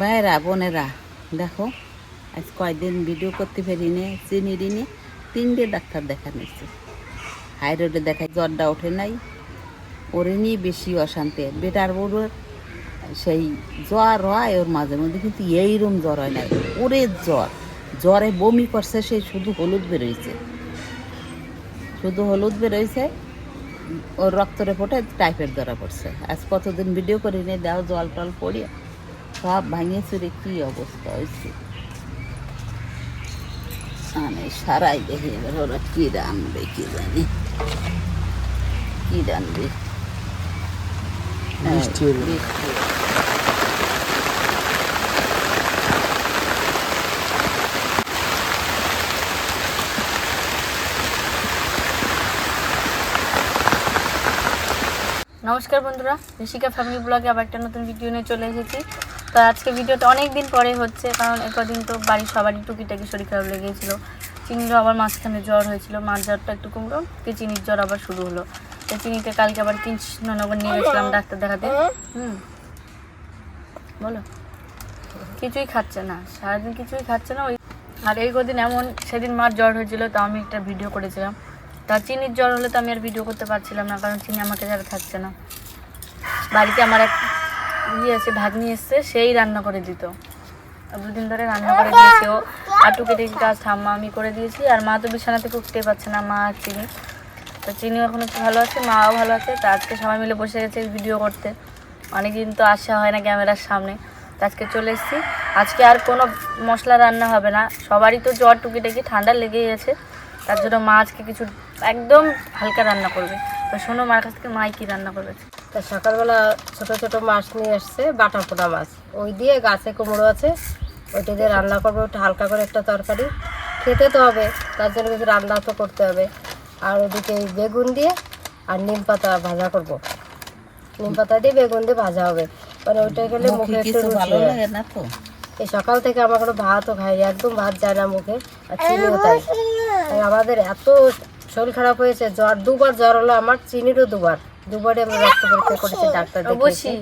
ভাইরা বোনেরা, দেখো, আজ কয়দিন ভিডিও করতে পারি নে চিনি রিনে তিনটে ডাক্তার দেখা নিচ্ছে হাই রোডে দেখায় জ্বরটা ওঠে নাই ওরে নিয়ে বেশি অশান্তি। বেটার বড়ুর সেই জ্বর হয়, ওর মাঝে মধ্যে কিন্তু এইরকম জ্বর হয় নাই। ওরে জ্বর, জ্বরে বমি করছে সেই শুধু হলুদ বেরোইছে। শুধু হলুদ বেরোইছে, ওর রক্ত রেপোর্টে টাইপের ধরা পড়ছে। আজ কতদিন ভিডিও করি নি দাও জল টল পড়িয়ে। সব ভাঙিয়ে চুরে কি অবস্থা হয়েছে? মানে সারাই দেখে এবার ওরা কি রানবে কি জানি। কি রানবে বৃষ্টি। নমস্কার বন্ধুরা ঋষিকা ফ্যামিলি ব্লগে আবার একটা নতুন ভিডিও নিয়ে চলে এসেছি। তো আজকে ভিডিওটা অনেক দিন পরে হচ্ছে, কারণ কদিন তো বাড়ির সবারই টুকিটাকি শরীর খারাপ লেগেছিল। চিনিরও আবার মাঝখানে জ্বর হয়েছিল, মার জ্বরটা একটু কমলো তো চিনির জ্বর আবার শুরু হলো। তো চিনিতে কালকে আবার কৃষ্ণনগর নিয়ে গেছিলাম ডাক্তার দেখাতে। হুম। বলো। কিছুই খাচ্ছে না, সারাদিন কিছুই খাচ্ছে না, ওই আর এই কদিন এমন, সেদিন মার জ্বর হয়েছিল, তো আমি একটা ভিডিও করেছিলাম। তা চিনির জ্বর হলে তো আমি আর ভিডিও করতে পারছিলাম না, কারণ চিনি আমাকে যারা থাকছে না। বাড়িতে আমার এক ইয়ে আছে ভাগ্নি এসছে, সেই রান্না করে দিত। দুদিন ধরে রান্না করে দিয়েছে ও। আটু কেটে কাজ ঠাম্মা আমি করে দিয়েছি, আর মা তো বিছানা থেকে উঠতে পারছে না, মা আর চিনি। তো চিনিও এখন একটু ভালো আছে, মাও ভালো আছে, তো আজকে সবাই মিলে বসে গেছে ভিডিও করতে। অনেকদিন তো আসা হয় না ক্যামেরার সামনে, তো আজকে চলে এসেছি। আজকে আর কোনো মশলা রান্না হবে না, সবারই তো জ্বর টুকিটাকি ঠান্ডা লেগেই আছে। তার জন্য মা আজকে কিছু একদম হালকা রান্না করবে। তো শোনো, মার কাছ থেকে মাই কী রান্না করবে? তা সকালবেলা ছোট ছোট মাছ নিয়ে আসছে বাটা পোড়া মাছ। ওই দিয়ে গাছে কুমড়ো আছে ওইটা দিয়ে রান্না করব একটু হালকা করে একটা তরকারি। খেতে তো হবে তার জন্য কিছু রান্না তো করতে হবে। আর ওদিকে বেগুন দিয়ে আর নিম পাতা ভাজা করব। নিম পাতা দিয়ে বেগুন দিয়ে ভাজা হবে। মানে ওইটা খেলে মুখে একটু ভালো লাগে না তো? এই সকাল থেকে আমার কোনো ভাতও খাইনি একদম ভাত যায় না মুখে আর চিনিও তাই আমাদের এত শরীর খারাপ হয়েছে জ্বর দুবার জ্বর হলো আমার চিনিরও দুবার। দুবারই আমরা রক্ত পরীক্ষা করেছি ডাক্তার দেখিয়েছি। অবশ্যই।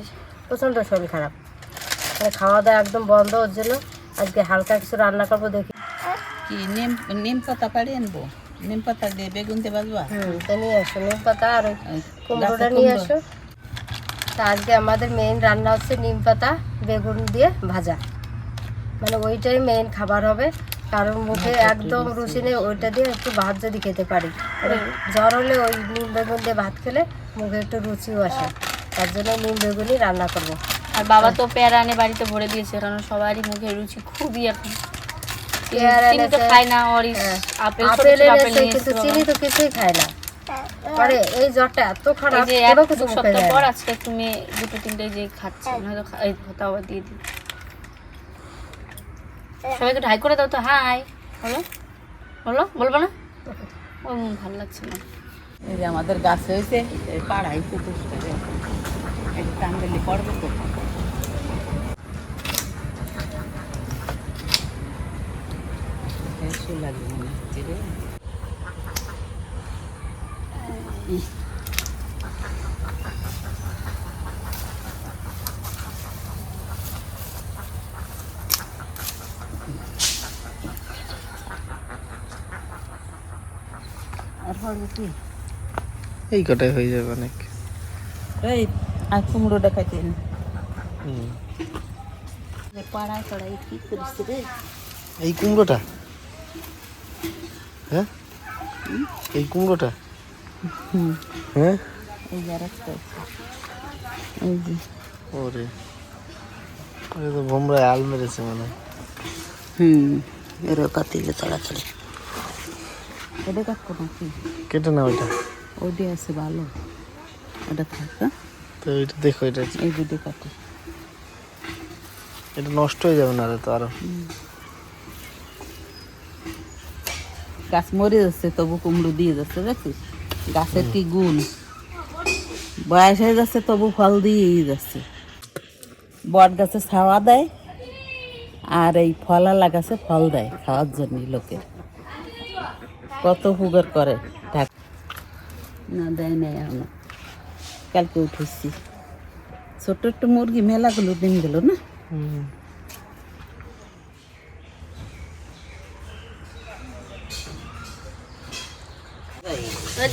প্রচণ্ড শরীর খারাপ। মানে খাওয়া দাওয়া একদম বন্ধ ওর জন্য। আজকে হালকা কিছু রান্না করব দেখি। কি নিম নিম পাতা পাড়ি আনব? নিম পাতা দিয়ে বেগুন দিয়ে বাজবা হুম তো নিয়ে আসো নিম পাতা আর ওই কুমড়োটা নিয়ে আসো। তা আজকে আমাদের মেইন রান্না হচ্ছে নিম পাতা বেগুন দিয়ে ভাজা। মানে ওইটাই মেইন খাবার হবে। কারণ মুখে একদম রুচি নেই ওইটা দিয়ে একটু ভাত যদি খেতে পারি। মানে জ্বর হলে ওই নিম বেগুন দিয়ে ভাত খেলে মুখে একটু রুচিও আসে। তার জন্য নিম বেগুনই রান্না করব। আর বাবা তো পেয়ারা এনে বাড়িতে ভরে দিয়েছে কারণ সবারই মুখে রুচি খুবই এখন পেয়ারা চিনি তো খায় না হ্যাঁ। আপেল কিন্তু চিনি তো কিছুই খায় না। পরে এই জ্বরটা এত এই খারাপ কোনো কিছু মুখে যায় আজকে একটু দুটো তিনটে যে খাচ্ছে নয়তো এই কথা দিয়ে দিই। সবাই তো ঢাই করে দাও তো, হাই। বলো। বলো, বলব না? ও, ভালো লাগছে না। এই যে আমাদের গাছ হয়েছে পাড়াই পুকুর একটু টান দিলে পড়বে তো। এসো লাগে মনে হচ্ছে রে ইস, আর পড়বে কি এই কটাই হয়ে যাবে অনেক। এই আর কুমড়ো দেখাইতেন হুম। পাড়ায় পাড়ায় কি করিস রে? এই কুমড়োটা? হ্যাঁ? এই কুমড়োটা? হ্যাঁ? এই যে আর একটা এই যে। ওরে। ওরে তো বোমরায় আল মেরেছে মানে হুম। এরও কাতিলে তাড়াতাড়ি এটা কাটবো নাকি? কেটে না ওইটা ওইটা আছে ভালো। এটা থাক হ্যাঁ? তো ওইটা দেখো এটা এই দুটো কাটো। এটা নষ্ট হয়ে যাবে না তো আরও। গাছ মরে যাচ্ছে তবু কুমড়ো দিয়ে যাচ্ছে দেখছিস? গাছের কি গুণ? বয়স হয়ে যাচ্ছে তবু ফল দিয়েই যাচ্ছে। বট গাছে ছাওয়া দেয় আর এই ফলালা গাছে ফল দেয় খাওয়ার জন্য লোকের। কত হুগার করে? না দেয় নাই আমার কালকে উঠেছি। ছোট্ট একটু মুরগি মেলাগুলো দিন গেল না?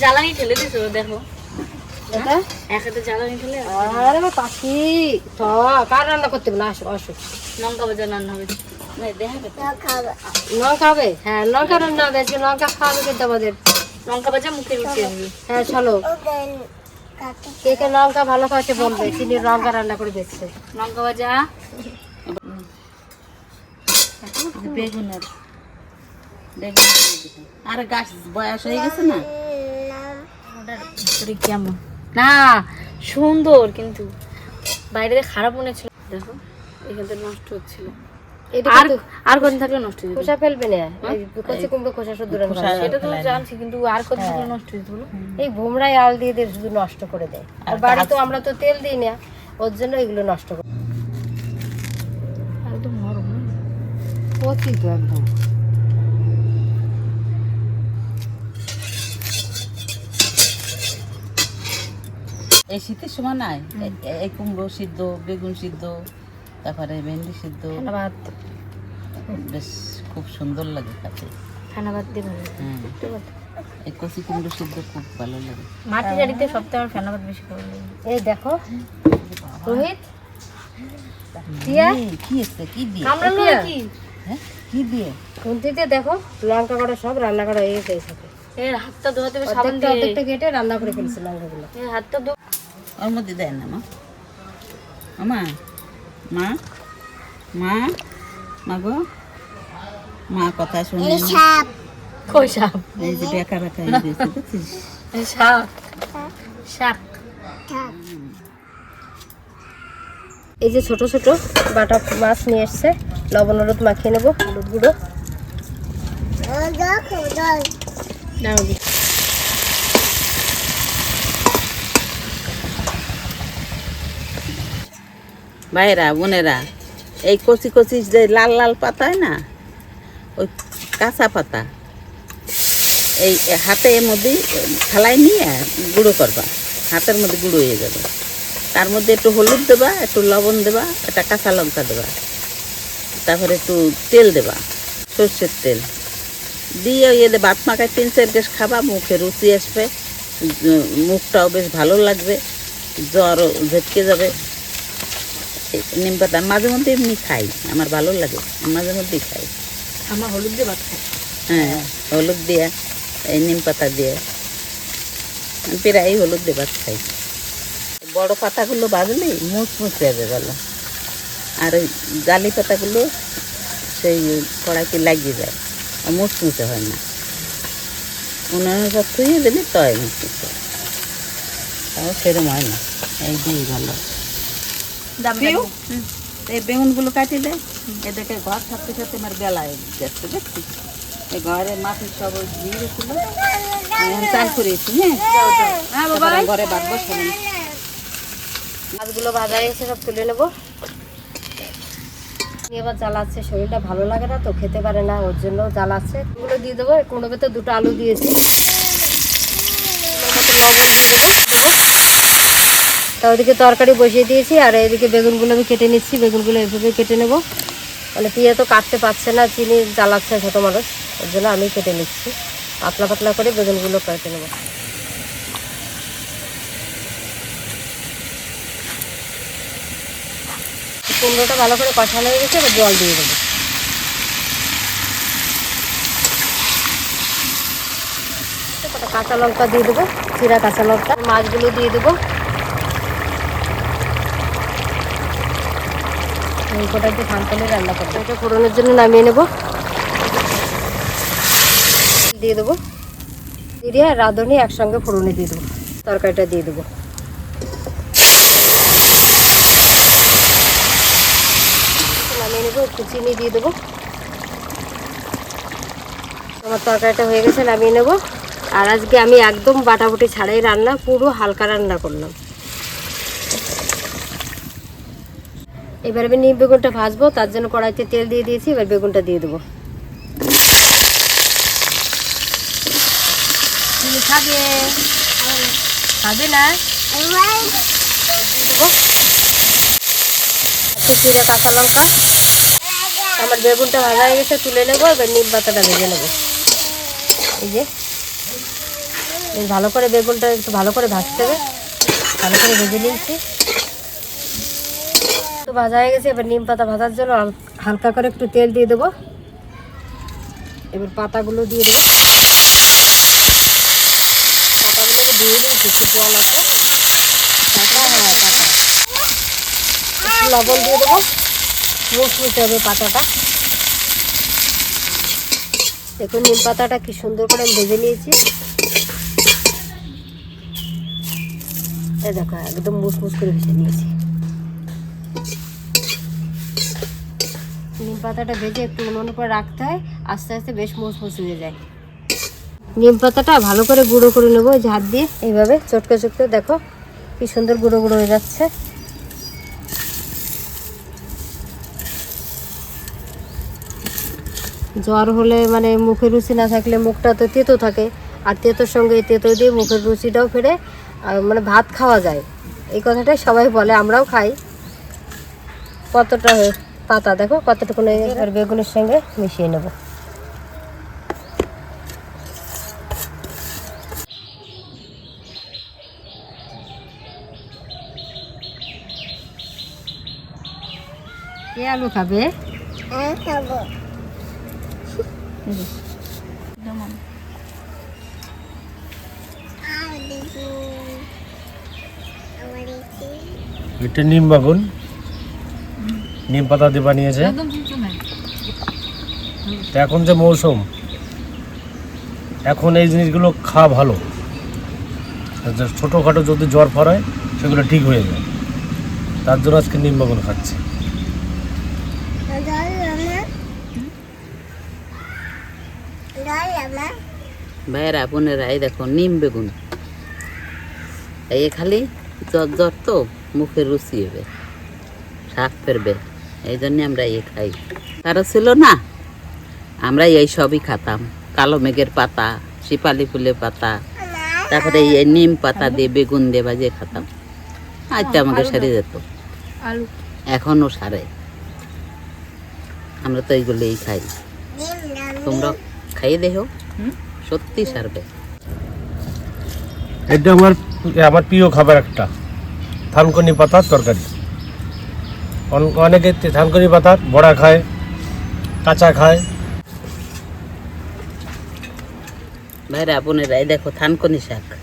জ্বালানি ঠেলে দিছো দেখো। হ্যাঁ, জ্বালানি ঠেলে আরে পাখি। তো কার রান্না করতে বলে আসো আসো। লঙ্কা বাজার রান্না হবে। লঙ্কা খাবে। হ্যাঁ লঙ্কা রান্না হবে আজকে লঙ্কা খাওয়াবে কিন্তু আমাদের। লঙ্কা ভাজা মুখে আসবে হ্যাঁ চলো। কে কে লঙ্কা ভালো খাওয়াতে বলবে চিনি লঙ্কা রান্না করে দিচ্ছে লঙ্কা ভাজা। বেগুনের। বেগুন দিয়ে গাছ বয়স হয়ে গেছে না? ভিতরে কেমন? না সুন্দর কিন্তু। বাইরে খারাপ মনে ছিল দেখো এখান থেকে নষ্ট হচ্ছিল। আর আর কদিন থাকলে নষ্ট হয়ে খোসা ফেলবে না। এই কচি কুমড়ো খোসা শুদ্ধ সেটা তো জানছি কিন্তু আর কদিন থাকলে নষ্ট হয়ে যেত এই ভোমরাই আল দিয়ে দিয়ে শুধু নষ্ট করে দেয়। আর বাড়ি তো আমরা তো তেল দিই না ওর জন্য এগুলো নষ্ট করে একদম নরম কচি তো একদম। এই শীতের সময় নাই? এই কুমড়ো সিদ্ধ বেগুন সিদ্ধ তারপরে ভেন্ডি সিদ্ধ। ধন্যবাদ বেশ খুব সুন্দর লাগে খেতে। ফেনা ভাত দিয়ে হ্যাঁ। এই কচি কুমড়ো সিদ্ধ খুব ভালো লাগে। মাটি সপ্তাহে আমার ফেনা ভাত বেশি ভালো লাগে। এই দেখো রোহিত এই, কি আছে কি দিয়ে? এটা? কি? হ্যাঁ কি দিয়ে? খুন্তিতে দেখো লঙ্কা করা সব রান্না করা হয়ে গেছে এর হাতটা ধোয়াতে সাবান দিয়ে অর্ধেকটা কেটে রান্না করে ফেলছি লঙ্কাগুলো। এর হাতটা ধো ওর মধ্যে দেয় না মা। মা মা মা মা গো। মা কথা শুনে কই সাপ? এই যে বেকা বেকা এই শাক শাক এই যে ছোট ছোট বাটা মাছ নিয়ে এসছে লবণ হলুদ মাখিয়ে নেব হলুদ গুঁড়ো। দাঁড়াও ভাইরা, বোনেরা, এই কচি কচি যে লাল লাল পাতা না, ওই কাঁচা পাতা, এই হাতের মধ্যে থালাই নিয়ে গুঁড়ো করবা। হাতের মধ্যে গুঁড়ো হয়ে যাবে। তার মধ্যে একটু হলুদ দেবা, একটু লবণ দেবা, একটা কাঁচা লঙ্কা দেবা, তারপরে একটু তেল দেবা, সর্ষের তেল। দিয়ে ওই এদের ভাত মাখায় তিন চার গ্যাস খাবা, মুখে রুচি আসবে মুখটাও বেশ ভালো লাগবে, জ্বরও ঝটকে যাবে। নিম পাতা মাঝে মধ্যে এমনি খাই আমার ভালো লাগে মাঝে মধ্যেই খাই। আমার হলুদ দিয়ে ভাত খাই। হ্যাঁ হলুদ দিয়ে এই নিম পাতা দিয়ে প্রায় হলুদ দিয়ে ভাত খাই। বড় পাতাগুলো বাজলে মুচমুচে যাবে ভালো। আর ওই জালি পাতাগুলো সেই কড়াইতে লাগিয়ে যায় আর মুচমুচে হয় না। উনুনের সব থুয়ে দিলে তয় মুচমুচে। তাও সেরকম হয় না এই দিয়ে ভালো। এই বেগুনগুলো কাটি দেয় এদেরকে ঘর থাকতে থাকতে আমার বেলায় যাচ্ছে দেখছি এই ঘরে মাটি সব দিয়ে গেছিল আমি চাল করেছি হ্যাঁ? হ্যাঁ বাবা। তারপরে ঘরে ভাত বসাবো। মাছগুলো ভাজা এসে সব তুলে নেব। এবার জ্বালাচ্ছে শরীরটা ভালো লাগে না তো খেতে পারে না ওর জন্য জ্বালাচ্ছে এগুলো দিয়ে দেবো কোনো ভেতর দুটো আলু দিয়েছি এর মধ্যে লবণ দিয়ে দেবো দেবো। তা ওদিকে তরকারি বসিয়ে দিয়েছি, আর এদিকে বেগুনগুলো আমি কেটে নিচ্ছি, বেগুনগুলো এভাবে কেটে নেব। মানে পিয়া তো কাটতে পারছে না, চিনি জ্বালাচ্ছে ছোটো মানুষ, ওর জন্য আমি কেটে নিচ্ছি। পাতলা পাতলা করে বেগুনগুলো কেটে নেব। কুমড়োটা ভালো করে কষানো হয়ে গেছে, এবার জল দিয়ে দেবো। কাঁচা লঙ্কা দিয়ে দেবো, চিরা কাঁচা লঙ্কা। মাছগুলো দিয়ে দেবো। এই কটা একটু ফানফানে রান্না করব। এটা ফোড়নের জন্য নামিয়ে নেব। দিয়ে দেবো। দিয়ে রাঁধুনি একসঙ্গে ফোড়নে দিয়ে দেবো। তরকারিটা দিয়ে দেবো। নামিয়ে নেব, একটু চিনি দিয়ে দেবো। আমার তরকারিটা হয়ে গেছে, নামিয়ে নেব। আর আজকে আমি একদম বাটাবুটি ছাড়াই রান্না, পুরো হালকা রান্না করলাম। এবার আমি নিম বেগুনটা ভাজবো, তার জন্য কড়াইতে তেল দিয়ে দিয়েছি, এবার বেগুনটা দিয়ে দেবো। খাবে? খাবে না? একটু কাঁচা লঙ্কা। আমার বেগুনটা ভাজা হয়ে গেছে, তুলে নেব, এবার নিম পাতাটা ভেজে নেব। এই যে। ভালো করে বেগুনটা একটু ভালো করে ভাজতে হবে। ভালো করে ভেজে নিয়েছি। তো ভাজা হয়ে গেছে, এবার নিম পাতা ভাজার জন্য হালকা করে একটু তেল দিয়ে দেবো। এবার পাতাগুলো দিয়ে দেবো। পাতাগুলোকে দিয়ে দিয়েছি একটু জল আছে। পাতা হ্যাঁ পাতা। একটু লবণ দিয়ে দেবো। মুখমুখে হবে পাতাটা। দেখুন, নিম পাতাটা কি সুন্দর করে আমি ভেজে নিয়েছি। দেখো, একদম মুসমুস করে ভেজে নিয়েছি। পাতাটা ভেজে একটু উনুনের উপর রাখতে হয়, আস্তে আস্তে বেশ মুসমুস হয়ে যায়। নিম পাতাটা ভালো করে গুঁড়ো করে নেব হাত দিয়ে। এইভাবে চটকে চটকে, দেখো কি সুন্দর গুঁড়ো গুঁড়ো হয়ে যাচ্ছে। জ্বর হলে মানে মুখের রুচি না থাকলে মুখটা তো তেতো থাকে, আর তেতোর সঙ্গে তেতো দিয়ে মুখের রুচিটাও ফেরে মানে ভাত খাওয়া যায়। এই কথাটাই সবাই বলে, আমরাও খাই। কতটা হয়ে- পাতা দেখো কতটুকু আর বেগুনের সঙ্গে মিশিয়ে নেব। কে আলু খাবে। এটা নিম বাগুন। নিম পাতা দিয়ে বানিয়েছে। তো এখন যে মৌসুম এখন এই জিনিসগুলো খাওয়া ভালো। আর ছোটোখাটো যদি জ্বর ফর হয় সেগুলো ঠিক হয়ে যায়। তার জন্য আজকে নিম বাগুন খাচ্ছি। ভাইয়েরা বোনেরা এই দেখো নিম বেগুন। এই খালি জ্বর জ্বর তো মুখে রুচি হবে শাক ফেরবে এই জন্যে আমরা এ খাই। তারা ছিল না আমরা এই সবই খাতাম। কালো মেঘের পাতা শিপালি ফুলের পাতা তারপরে এই নিম পাতা দিয়ে বেগুন দিয়ে বাজিয়ে খাতাম। আজকে আমাকে সারে যেত এখনও সারে। আমরা তো এইগুলোই খাই। তোমরা খাইয়ে দেখো। সত্যি সারবে। এটা আমার আমার প্রিয় খাবার একটা। থানকুনি পাতার তরকারি। অনেকে থানকুনি পাতার বড়া খায়, কাঁচা খায়। ভাইরা, বোনেরা, এই দেখো থানকনি শাক।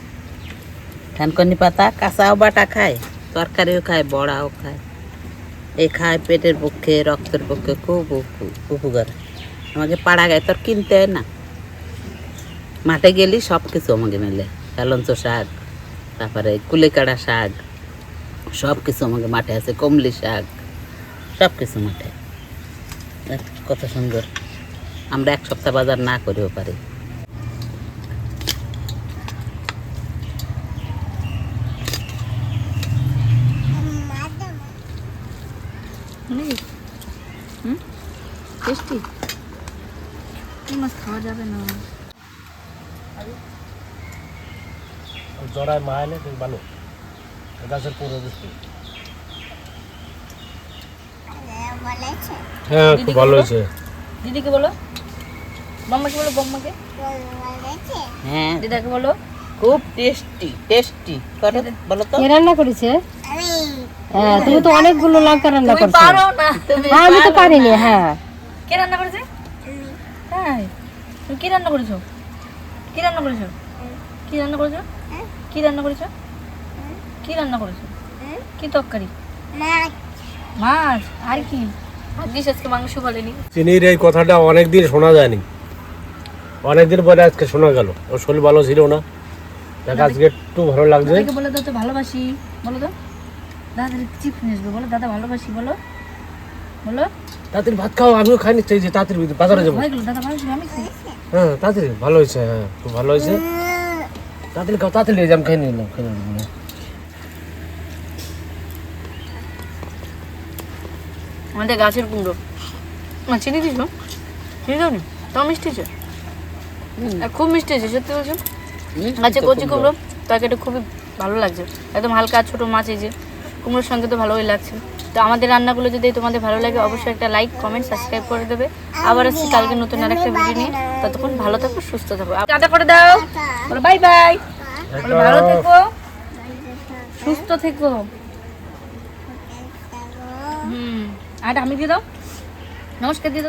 থানকনি পাতা কাঁচাও বাটা খায়, তরকারিও খায়, বড়াও খায়। এই খায় পেটের পক্ষে, রক্তের পক্ষে খুব উপ- উপকার। আমাকে পাড়া গায়ে তোর কিনতে হয় না। মাঠে গেলি সব কিছু আমাকে মেলে। হেলঞ্চ শাক, তারপরে কুলেকাড়া শাক সব কিছু আমাকে মাঠে আছে, কমলি শাক। সব কিছু মাঠে। দেখ, কত সুন্দর। আমরা এক সপ্তাহ বাজার না করেও পারি। হুম? টেস্টি? এই মাছ খাওয়া যাবে না। জড়ায় মা এলে বেশ ভালো গাছের পুরো হ্যাঁ খুব ভালো হয়েছে। দিদিকে বলো? বম্মাকে বলো বম্মাকে। হ্যাঁ। দিদাকে বলো। খুব টেস্টি টেস্টি। করো বলো তো? রান্না করেছে? হ্যাঁ তুমি তো অনেকগুলো লঙ্কা রান্না তুমি করছ। পারো না তুমি হ্যাঁ আমি তো পারিনি হ্যাঁ। কে রান্না করেছে? হ্যাঁ তুমি কি রান্না করেছ? কি রান্না করেছ? কি রান্না করেছ? কি রান্না করেছ? কি রান্না করেছ? কি তরকারি? মাছ। আর কি? ভাগ্যিস আজকে মাংস বলেনি। চিনির এই কথাটা অনেক দিন শোনা যায়নি। অনেক দিন পরে আজকে শোনা গেল। ওর শরীর ভালো ছিল না। দেখ আজকে একটু ভালো লাগছে। বলে দাও তো ভালোবাসি। বলো তো। দাদা চিপস নিয়ে আসবে বলো। দাদা ভালোবাসি বলো। বলো। তাড়াতাড়ি ভাত খাও আমিও খাইনি চাই যে তাড়াতাড়ি বাজারে যাব। দাদা ভালোবাসি আমি খাই। হ্যাঁ তাড়াতাড়ি। ভালো হয়েছে হ্যাঁ খুব ভালো হয়েছে। তাড়াতাড়ি খাও তাড়াতাড়ি এই যে আমি খাই নিলাম খাই নিলাম। আমাদের গাছের কুমড়ো। না চিনি দিস চিনি দাও নি তো মিষ্টি আছে আর খুব মিষ্টি আছে সত্যি বলছো? গাছে কচি খুব কুমড়ো তরকারিটা খুবই ভালো লাগছে। একদম হালকা ছোট মাছ এই যে কুমড়োর সঙ্গে তো ভালোই লাগছে। তো আমাদের রান্নাগুলো যদি তোমাদের ভালো লাগে অবশ্যই একটা লাইক কমেন্ট সাবস্ক্রাইব করে দেবে। আবার আসছি কালকে নতুন আরেকটা ভিডিও নিয়ে। ততক্ষণ ভালো থাকো সুস্থ থাকো। টাটা করে দাও। বলো বাই বাই বলো ভালো থেকো। সুস্থ থেকো হুম আর আমি দিয়ে দাও। নমস্কার দিয়ে